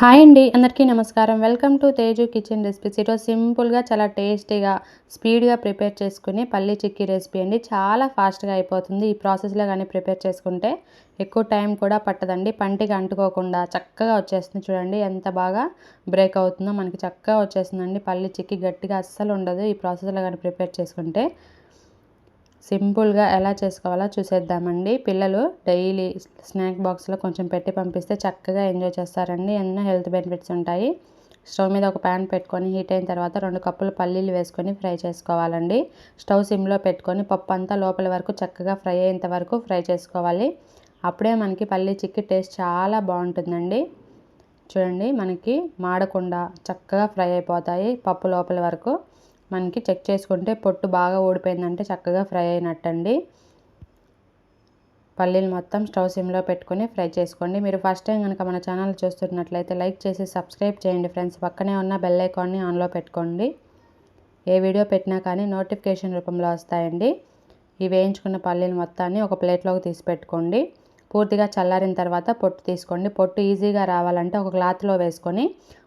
Hi అండి అందరికీ నమస్కారం. Welcome to Teju kitchen recipes. ఈరోజు సింపుల్గా చాలా టేస్టీగా స్పీడ్గా ప్రిపేర్ చేసుకుని పల్లి చిక్కీ రెసిపీ అండి. చాలా ఫాస్ట్గా అయిపోతుంది. ఈ ప్రాసెస్లో కానీ ప్రిపేర్ చేసుకుంటే ఎక్కువ టైం కూడా పట్టదండి. పంటికి అంటుకోకుండా చక్కగా వచ్చేస్తుంది చూడండి. ఎంత బాగా బ్రేక్ అవుతుందో మనకి చక్కగా వచ్చేస్తుందండి. పల్లి చిక్కీ గట్టిగా అస్సలు ఉండదు. ఈ ప్రాసెస్లో కానీ ప్రిపేర్ చేసుకుంటే సింపుల్గా ఎలా చేసుకోవాలో చూసేద్దామండి. పిల్లలు డైలీ స్నాక్ బాక్స్లో కొంచెం పెట్టి పంపిస్తే చక్కగా ఎంజాయ్ చేస్తారండి. ఎన్నో హెల్త్ బెనిఫిట్స్ ఉంటాయి. స్టవ్ మీద ఒక ప్యాన్ పెట్టుకొని హీట్ అయిన తర్వాత రెండు కప్పులు పల్లీలు వేసుకొని ఫ్రై చేసుకోవాలండి. స్టవ్ సిమ్లో పెట్టుకొని పప్పు అంతా లోపల వరకు చక్కగా ఫ్రై అయ్యేంత వరకు ఫ్రై చేసుకోవాలి. అప్పుడే మనకి పల్లీ చిక్కి టేస్ట్ చాలా బాగుంటుందండి. చూడండి మనకి మాడకుండా చక్కగా ఫ్రై అయిపోతాయి పప్పు లోపల వరకు. మనకి చెక్ చేసుకుంటే పొట్టు బాగా ఊడిపోయిందంటే చక్కగా ఫ్రై అయినట్టండి. పల్లీలు మొత్తం స్టవ్ సిమ్లో పెట్టుకొని ఫ్రై చేసుకోండి. మీరు ఫస్ట్ టైం కనుక మన ఛానల్ చూస్తున్నట్లయితే లైక్ చేసి సబ్స్క్రైబ్ చేయండి ఫ్రెండ్స్. పక్కనే ఉన్న బెల్ ఐకాన్ని ఆన్లో పెట్టుకోండి. ఏ వీడియో పెట్టినా కానీ నోటిఫికేషన్ రూపంలో వస్తాయండి. ఈ వేయించుకున్న పల్లీలు మొత్తాన్ని ఒక ప్లేట్లోకి తీసి పెట్టుకోండి. పూర్తిగా చల్లారిన తర్వాత పొట్టు తీసుకోండి. పొట్టు ఈజీగా రావాలంటే ఒక క్లాత్లో వేసుకొని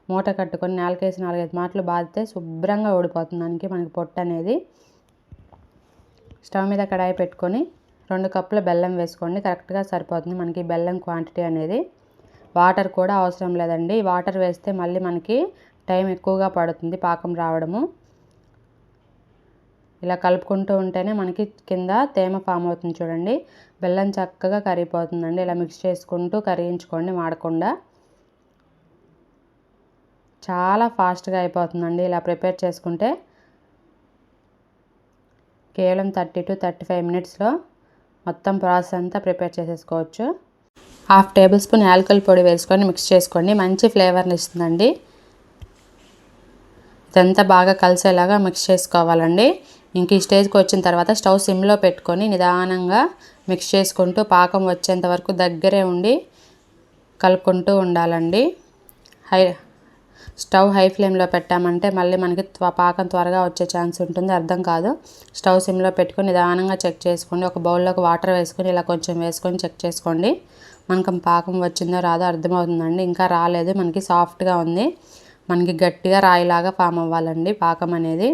మూట కట్టుకొని నాలుగేసి నాలుగైదు మాటలు బాధితే శుభ్రంగా ఊడిపోతుంది. దానికి మనకి పొట్టు అనేది స్టవ్ మీద కడాయి పెట్టుకొని రెండు కప్పుల బెల్లం వేసుకోండి. కరెక్ట్గా సరిపోతుంది. మనకి బెల్లం క్వాంటిటీ అనేది వాటర్ కూడా అవసరం లేదండి. వాటర్ వేస్తే మళ్ళీ మనకి టైం ఎక్కువగా పడుతుంది పాకం రావడము. ఇలా కలుపుకుంటూ ఉంటేనే మనకి కింద తేమ ఫామ్ అవుతుంది చూడండి. బెల్లం చక్కగా కరిగిపోతుందండి. ఇలా మిక్స్ చేసుకుంటూ కరిగించుకోండి మాడకుండా. చాలా ఫాస్ట్గా అయిపోతుందండి ఇలా ప్రిపేర్ చేసుకుంటే. కేవలం థర్టీ టు థర్టీ ఫైవ్ మినిట్స్లో మొత్తం ప్రాసెస్ అంతా ప్రిపేర్ చేసేసుకోవచ్చు. హాఫ్ టేబుల్ స్పూన్ యాలకల్ పొడి వేసుకొని మిక్స్ చేసుకోండి. మంచి ఫ్లేవర్ని ఇస్తుందండి. ఇదంతా బాగా కలిసేలాగా మిక్స్ చేసుకోవాలండి. ఇంక ఈ స్టేజ్కి వచ్చిన తర్వాత స్టవ్ సిమ్లో పెట్టుకొని నిదానంగా మిక్స్ చేసుకుంటూ పాకం వచ్చేంత వరకు దగ్గరే ఉండి కలుపుకుంటూ ఉండాలండి. హై స్టవ్ హై ఫ్లేమ్లో పెట్టామంటే మళ్ళీ మనకి పాకం త్వరగా వచ్చే ఛాన్స్ ఉంటుంది అర్థం కాదు. స్టవ్ సిమ్లో పెట్టుకొని నిదానంగా చెక్ చేసుకోండి. ఒక బౌల్లోకి వాటర్ వేసుకొని ఇలా కొంచెం వేసుకొని చెక్ చేసుకోండి. మనకి పాకం వచ్చిందో రాదో అర్థమవుతుందండి. ఇంకా రాలేదు. మనకి సాఫ్ట్గా ఉంది. మనకి గట్టిగా రాయిలాగా ఫామ్ అవ్వాలండి పాకం అనేది.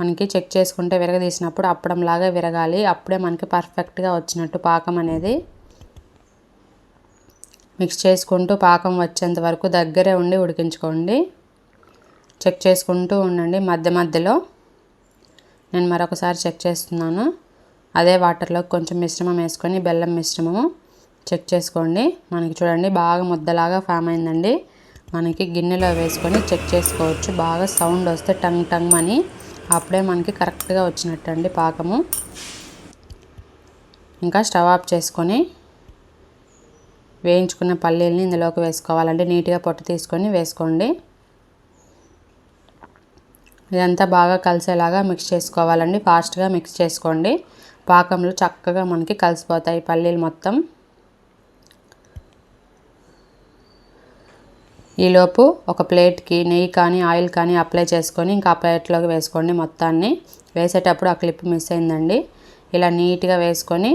మనకి చెక్ చేసుకుంటే విరగదీసినప్పుడు అప్పడంలాగా విరగాలి. అప్పుడే మనకి పర్ఫెక్ట్గా వచ్చినట్టు పాకం అనేది. మిక్స్ చేసుకుంటూ పాకం వచ్చేంత వరకు దగ్గరే ఉండి ఉడికించుకోండి. చెక్ చేసుకుంటూ ఉండండి మధ్య మధ్యలో. నేను మరొకసారి చెక్ చేస్తున్నాను. అదే వాటర్లో కొంచెం మిశ్రమం వేసుకొని బెల్లం మిశ్రమము చెక్ చేసుకోండి. మనకి చూడండి బాగా ముద్దలాగా ఫామ్ అయిందండి. మనకి గిన్నెలో వేసుకొని చెక్ చేసుకోవచ్చు. బాగా సౌండ్ వస్తే టంగ్ టంగ్ అని అప్పుడే మనకి కరెక్ట్గా వచ్చినట్టు అండి పాకము. ఇంకా స్టవ్ ఆఫ్ చేసుకొని వేయించుకున్న పల్లీలని ఇందులోకి వేసుకోవాలంటే నీట్గా పొట్టు తీసుకొని వేసుకోండి. ఇదంతా బాగా కలిసేలాగా మిక్స్ చేసుకోవాలండి. ఫాస్ట్గా మిక్స్ చేసుకోండి. పాకంలో చక్కగా మనకి కలిసిపోతాయి పల్లీలు మొత్తం. ఈలోపు ఒక ప్లేట్కి నెయ్యి కానీ ఆయిల్ కానీ అప్లై చేసుకొని ఇంకా ఆ ప్లేట్లోకి వేసుకోండి మొత్తాన్ని. వేసేటప్పుడు ఆ క్లిప్ మిస్ అయిందండి. ఇలా నీట్గా వేసుకొని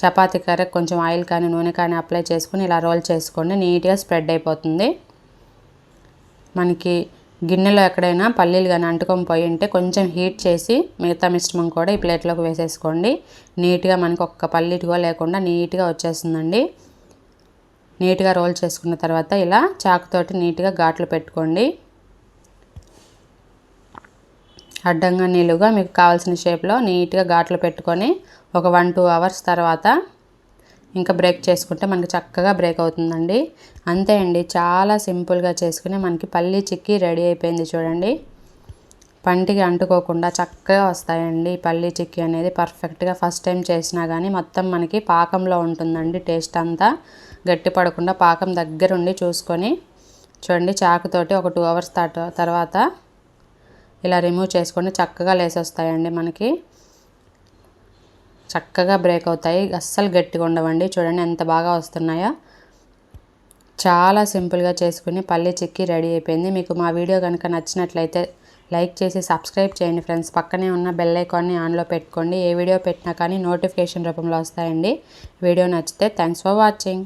చపాతీ కర్ర కొంచెం ఆయిల్ కానీ నూనె కానీ అప్లై చేసుకొని ఇలా రోల్ చేసుకోండి. నీట్గా స్ప్రెడ్ అయిపోతుంది. మనకి గిన్నెలో ఎక్కడైనా పల్లీలు కానీ అంటుకొని పోయి ఉంటే కొంచెం హీట్ చేసి మిగతా మిశ్రమం కూడా ఈ ప్లేట్లోకి వేసేసుకోండి. నీట్గా మనకి ఒక్క పల్లీటిగో లేకుండా నీట్గా వచ్చేస్తుందండి. నీట్గా రోల్ చేసుకున్న తర్వాత ఇలా చాకుతోటి నీట్గా ఘాట్లు పెట్టుకోండి. అడ్డంగా నీళ్ళుగా మీకు కావాల్సిన షేప్లో నీట్గా ఘాట్లు పెట్టుకొని ఒక వన్ టూ అవర్స్ తర్వాత ఇంకా బ్రేక్ చేసుకుంటే మనకి చక్కగా బ్రేక్ అవుతుందండి. అంతే అండి చాలా సింపుల్గా చేసుకుని మనకి పల్లీ చిక్కీ రెడీ అయిపోయింది చూడండి. పంటికి అంటుకోకుండా చక్కగా వస్తాయండి పల్లీ చిక్కీ అనేది. పర్ఫెక్ట్గా ఫస్ట్ టైం చేసినా కానీ మొత్తం మనకి పాకంలో ఉంటుందండి టేస్ట్ అంతా. గట్టి పడకుండా పాకం దగ్గరుండి చూసుకొని చూడండి చాకుతోటి ఒక టూ అవర్స్ తర్వాత ఇలా రిమూవ్ చేసుకొని చక్కగా లేసొస్తాయండి మనకి. చక్కగా బ్రేక్ అవుతాయి. అస్సలు గట్టిగా ఉండవండి. చూడండి ఎంత బాగా వస్తున్నాయో. చాలా సింపుల్గా చేసుకుని పల్లె చిక్కి రెడీ అయిపోయింది. మీకు మా వీడియో కనుక నచ్చినట్లయితే లైక్ చేసి సబ్స్క్రైబ్ చేయండి ఫ్రెండ్స్ పక్కనే ఉన్న బెల్ ఐకాన్ని ఆన్లో పెట్టుకోండి. ఏ వీడియో పెట్టినా కానీ నోటిఫికేషన్ రూపంలో వస్తాయండి. వీడియో నచ్చితే థ్యాంక్స్ ఫర్ వాచింగ్